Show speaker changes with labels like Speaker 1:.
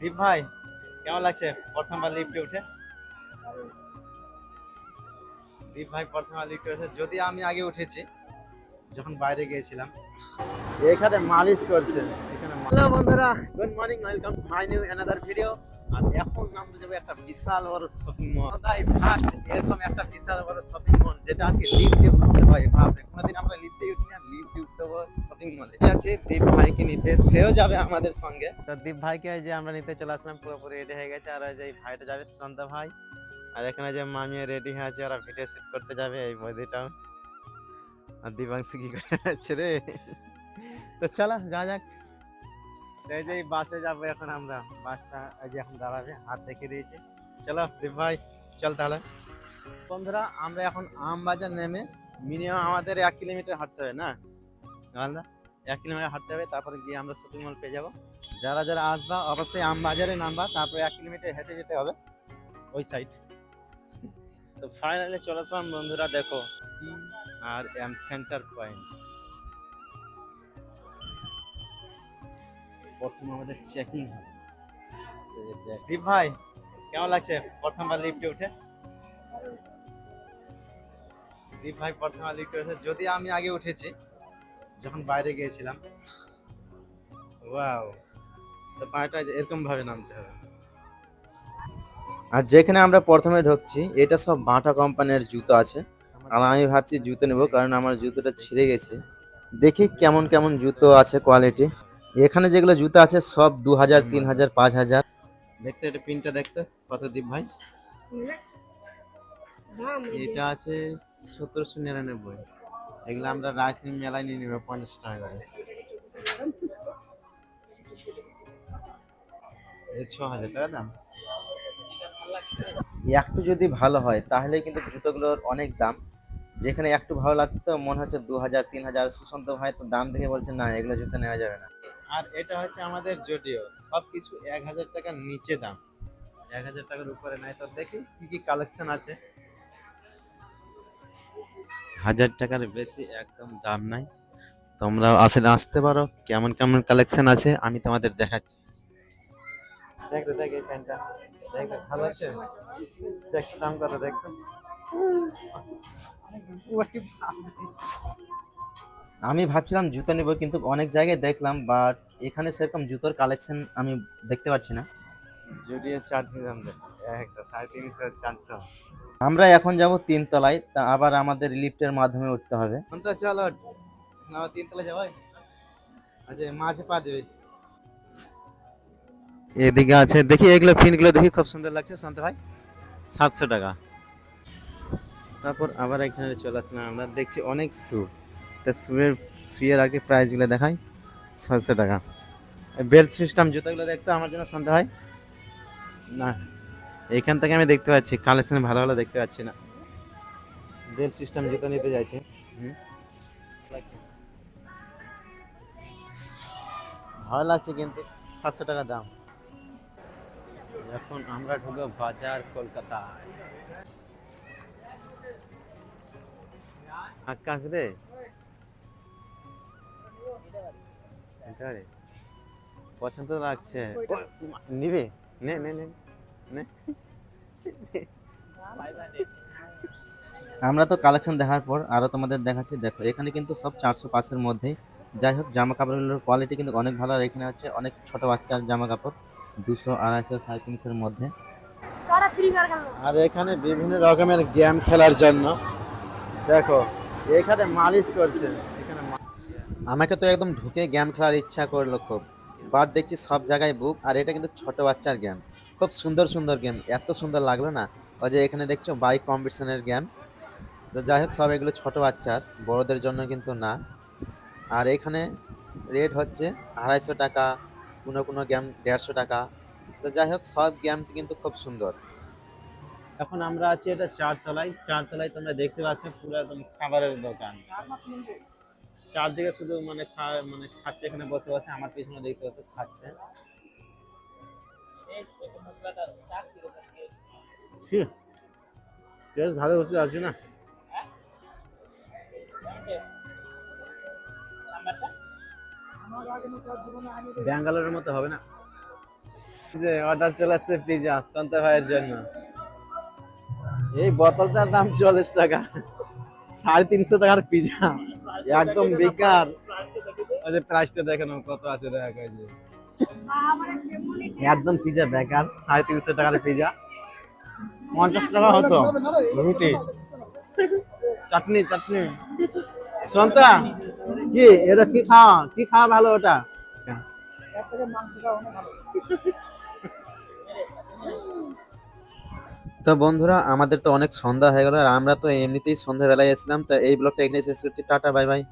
Speaker 1: দীপ ভাই, কেমন লাগছে প্রথমবার লিফটে উঠে? দীপ ভাই, প্রথমবার লিফটে উঠে। যদি আমি আগে উঠেছি, যখন বাইরে গিয়েছিলাম, এখানে মালিশ করছে। এখানে হ্যালো বন্ধুরা good morning welcome my new another video আর এখন আমরা যাব একটা বিশাল বড় শপিং মল তাই ফার্স্ট এরকম একটা বিশাল বড় শপিং মল যেটা আর কি লিফটে উঠতে হয় ভাবে কোনোদিন আমরা লিফটে উঠি না শপিং আছে দীপ ভাইকে নিতে, সেও যাবে আমাদের সঙ্গে। তো দীপ ভাইকে যে আমরা নিতে চলে আসলাম, পুরোপুরি হয়ে গেছে। আর যে ভাইটা যাবে ভাই। আর এখানে যে মামি রেডি হয়ে আছে, ওরা শুট করতে যাবে এই আর করে রে? তো যা যাক। এই যে বাসে যাব এখন আমরা। বাসটা যে এখন হাত দেখিয়ে দিয়েছি। চলো, দীপ ভাই, চল তাহলে। বন্ধুরা, আমরা এখন আমবাজার নেমে মিনিমাম আমাদের এক কিলোমিটার হাঁটতে হবে, না? গালদা এক কিলোমিটার হাঁটতে হবে, তারপরে গিয়ে আমরা শপিং মল পেয়ে যাব। যারা যারা আসবা, অবশ্যই আমবাজারে নামবা, তারপরে এক কিলোমিটার হেঁটে যেতে হবে ওই সাইড তো ফাইনালি চলে আসলাম বন্ধুরা, দেখো E R M centre point প্রথম আমাদের চেকিং দীপ ভাই, কেমন লাগছে প্রথমবার লিফটে উঠে? দীপ ভাই, প্রথমবার লিফটে উঠে। যদি আমি আগে উঠেছি যখন বাইরে গিয়েছিলাম। ওয়াও। তো পাটা এরকম ভাবে নামতে হবে। আর যেখানে আমরা প্রথমে ঢুকছি এটা সব বাটা কোম্পানির জুতো আছে। আর আমি ভাবছি জুতো নেব কারণ আমার জুতোটা ছিঁড়ে গেছে। দেখি কেমন কেমন জুতো আছে কোয়ালিটি এখানে যেগুলো জুতো আছে সব দু হাজার তিন হাজার পাঁচ হাজার দেখতে এটা পিনটা দেখতে কত দীপ ভাই? এটা আছে সতেরোশো নিরানব্বই। এগুলো আমরা রাজশাহী মেলায় নিয়ে নেব পঞ্চাশ টাকা করে। ছ হাজার টাকা দাম। একটু যদি ভালো হয় তাহলে কিন্তু জুতোগুলোর অনেক দাম। যেখানে একটু ভালো লাগতো তো মনে হচ্ছে দু হাজার তিন হাজার সুশান্ত ভাই তো দাম দেখে বলছে না এগুলো জুতো নেওয়া যাবে না। আর এটা হচ্ছে আমাদের জুডিও। সব কিছু এক হাজার টাকার নিচে দাম। এক হাজার টাকার উপরে নাই তো দেখি কি কি কালেকশন আছে। হাজার টাকার বেশি একদম দাম নাই। তোমরা আসলে আসতে পারো। কেমন কেমন কালেকশন আছে আমি তোমাদের দেখাচ্ছি। দেখ রে, দেখ এই প্যান্টটা দেখ দেখ, ভালো আছে? দেখ দাম কত দেখ। তো। ওরে বাপরে। আমি ভাবছিলাম জুতো নেব কিন্তু অনেক জায়গায় দেখলাম বাট এখানে সেরকম জুতোর কালেকশন আমি দেখতে পাচ্ছি না। জুডিও চার্জিং দাম দেখ। একটা সাড়ে তিনশো চারশো আমরা এখন যাব তিন তলায় তা আবার আমাদের লিফটের মাধ্যমে উঠতে হবে। চলো না তিন তলায় যাব আচ্ছা মাঝে পা দেবে। এদিকে আছে দেখি এগুলো প্রিন্টগুলো দেখি খুব সুন্দর লাগছে। শান্ত ভাই সাতশো টাকা। তারপর আবার এখানে চলে আসলাম আমরা দেখছি অনেক শু তা শুয়ের শুয়ের আগে প্রাইসগুলো দেখাই ছশো টাকা। বেল্ট সিস্টেম জুতোগুলো দেখতে আমার জন্য সন্দেহ হয় না। এখান থেকে আমি দেখতে পাচ্ছি কালেকশন ভালো ভালো দেখতে পাচ্ছি না। বেল্ট সিস্টেম জুতো নিতে চাইছি হুম। ভালো লাগছে কিন্তু সাতশো টাকা দাম। এখন আমরা ঢুকবো বাজার কলকাতায়। আকাশ রে। পছন্দ লাগছে। নিবে? নে নে নে নে। আমরা তো কালেকশন দেখার পর আরও তোমাদের দেখাচ্ছি। দেখো এখানে কিন্তু সব চারশো পাঁচের মধ্যেই। যাই হোক জামা কাপড়গুলোর কোয়ালিটি কিন্তু অনেক ভালো আর এখানে হচ্ছে অনেক ছোট বাচ্চার জামা কাপড় দুশো আড়াইশো সাড়ে তিনশোর মধ্যে। আর এখানে বিভিন্ন রকমের গেম খেলার জন্য। দেখো এখানে মালিশ করছে। এখানে আমাকে তো একদম ঢুকে গেম খেলার ইচ্ছা করল খুব। বাট দেখছি সব জায়গায় বুক আর এটা কিন্তু ছোট বাচ্চার গেম খুব সুন্দর সুন্দর গেম এত সুন্দর লাগল না? ওই যে এখানে দেখছ বাইক কম্পিটিশনের গেম তো যাই হোক, সব এগুলো ছোট বাচ্চার বড়দের জন্য কিন্তু না। আর এখানে রেট হচ্ছে আড়াইশো টাকা, কোনো কোনো গেম দেড়শো টাকা। তো যাই হোক, সব গেম কিন্তু খুব সুন্দর। এখন আমরা আছি এটা চারতলায়। চারতলায় তোমরা দেখতে পাচ্ছ পুরো একদম খাবারের দোকান। চারদিকে শুধু মানে মানে খাচ্ছে এখানে বসে বসে। আমার পিছনে দেখতে পাচ্ছ খাচ্ছে। বেশ, ভালো না? ব্যাঙ্গালোরের মতো হবে না। যে অর্ডার চলে আসছে পিজা সন্ত ভাইয়ের জন্য। এই বোতলটার দাম চল্লিশ টাকা। সাড়ে তিনশো টাকার পিজা একদম বেকার। ওই প্রাইসটা দেখেন কত আছে, দেখা, এই যে। একদম পিজা বেকার, সাড়ে তিনশো টাকার পিজা পঞ্চাশ টাকা হতো, রুটি। চাটনি চাটনি। সন্তা, কি, এটা কি খাওয়া? কি খাওয়া ভালো ওটা? তো বন্ধুরা, আমাদের তো অনেক সন্ধ্যা হয়ে গেল, আর আমরা তো এমনিতেই সন্ধ্যাবেলায় এসেছিলাম, তো এই ব্লগটা এখানে শেষ করছি। Tata, bye bye.